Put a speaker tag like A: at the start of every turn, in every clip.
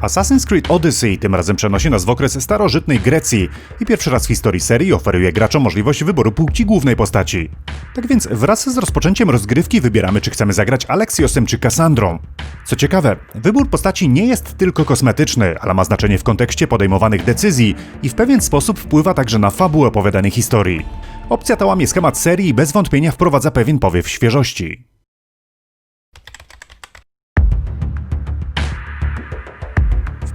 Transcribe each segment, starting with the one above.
A: Assassin's Creed Odyssey tym razem przenosi nas w okres starożytnej Grecji i pierwszy raz w historii serii oferuje graczom możliwość wyboru płci głównej postaci. Tak więc wraz z rozpoczęciem rozgrywki wybieramy czy chcemy zagrać Alexiosem czy Cassandrą. Co ciekawe, wybór postaci nie jest tylko kosmetyczny, ale ma znaczenie w kontekście podejmowanych decyzji i w pewien sposób wpływa także na fabułę opowiadanej historii. Opcja ta łamie schemat serii i bez wątpienia wprowadza pewien powiew świeżości.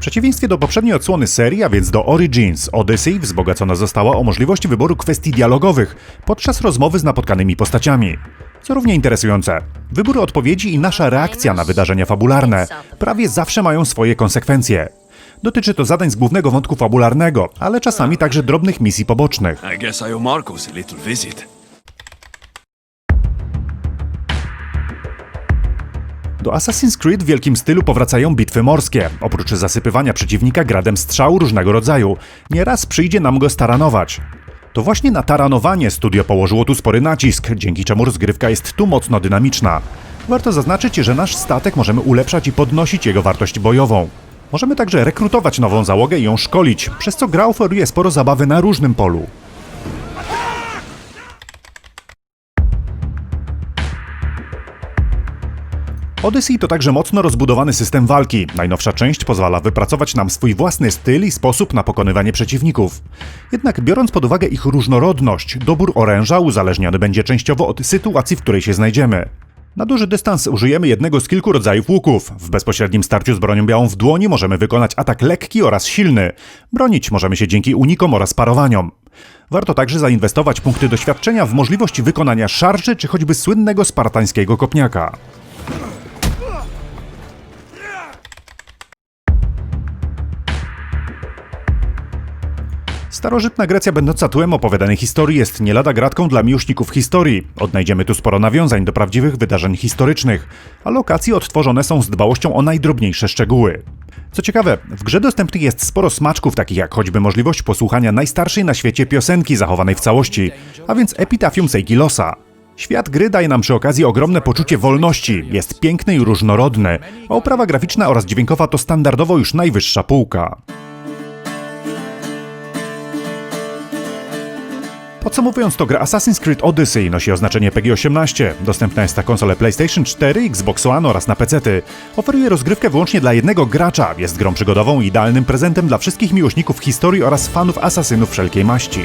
A: Przeciwieństwie do poprzedniej odsłony serii, a więc do Origins, Odyssey wzbogacona została o możliwość wyboru kwestii dialogowych podczas rozmowy z napotkanymi postaciami. Co równie interesujące, wybór odpowiedzi i nasza reakcja na wydarzenia fabularne prawie zawsze mają swoje konsekwencje. Dotyczy to zadań z głównego wątku fabularnego, ale czasami także drobnych misji pobocznych.
B: I guess I owe Marcos a little visit.
A: Do Assassin's Creed w wielkim stylu powracają bitwy morskie. Oprócz zasypywania przeciwnika gradem strzał różnego rodzaju, nieraz przyjdzie nam go staranować. To właśnie na taranowanie studio położyło tu spory nacisk, dzięki czemu rozgrywka jest tu mocno dynamiczna. Warto zaznaczyć, że nasz statek możemy ulepszać i podnosić jego wartość bojową. Możemy także rekrutować nową załogę i ją szkolić, przez co gra oferuje sporo zabawy na różnym polu. Odyssey to także mocno rozbudowany system walki. Najnowsza część pozwala wypracować nam swój własny styl i sposób na pokonywanie przeciwników. Jednak biorąc pod uwagę ich różnorodność, dobór oręża uzależniony będzie częściowo od sytuacji, w której się znajdziemy. Na duży dystans użyjemy jednego z kilku rodzajów łuków. W bezpośrednim starciu z bronią białą w dłoni możemy wykonać atak lekki oraz silny. Bronić możemy się dzięki unikom oraz parowaniom. Warto także zainwestować punkty doświadczenia w możliwość wykonania szarży czy choćby słynnego spartańskiego kopniaka. Starożytna Grecja, będąca tłem opowiadanej historii, jest nie lada gratką dla miłośników historii. Odnajdziemy tu sporo nawiązań do prawdziwych wydarzeń historycznych, a lokacje odtworzone są z dbałością o najdrobniejsze szczegóły. Co ciekawe, w grze dostępnych jest sporo smaczków, takich jak choćby możliwość posłuchania najstarszej na świecie piosenki zachowanej w całości, a więc epitafium Seikilosa. Świat gry daje nam przy okazji ogromne poczucie wolności, jest piękny i różnorodny, a oprawa graficzna oraz dźwiękowa to standardowo już najwyższa półka. Podsumowując to gra Assassin's Creed Odyssey nosi oznaczenie PG-18. Dostępna jest na konsole PlayStation 4, Xbox One oraz na PC-ty. Oferuje rozgrywkę wyłącznie dla jednego gracza. Jest grą przygodową i idealnym prezentem dla wszystkich miłośników historii oraz fanów asasynów wszelkiej maści.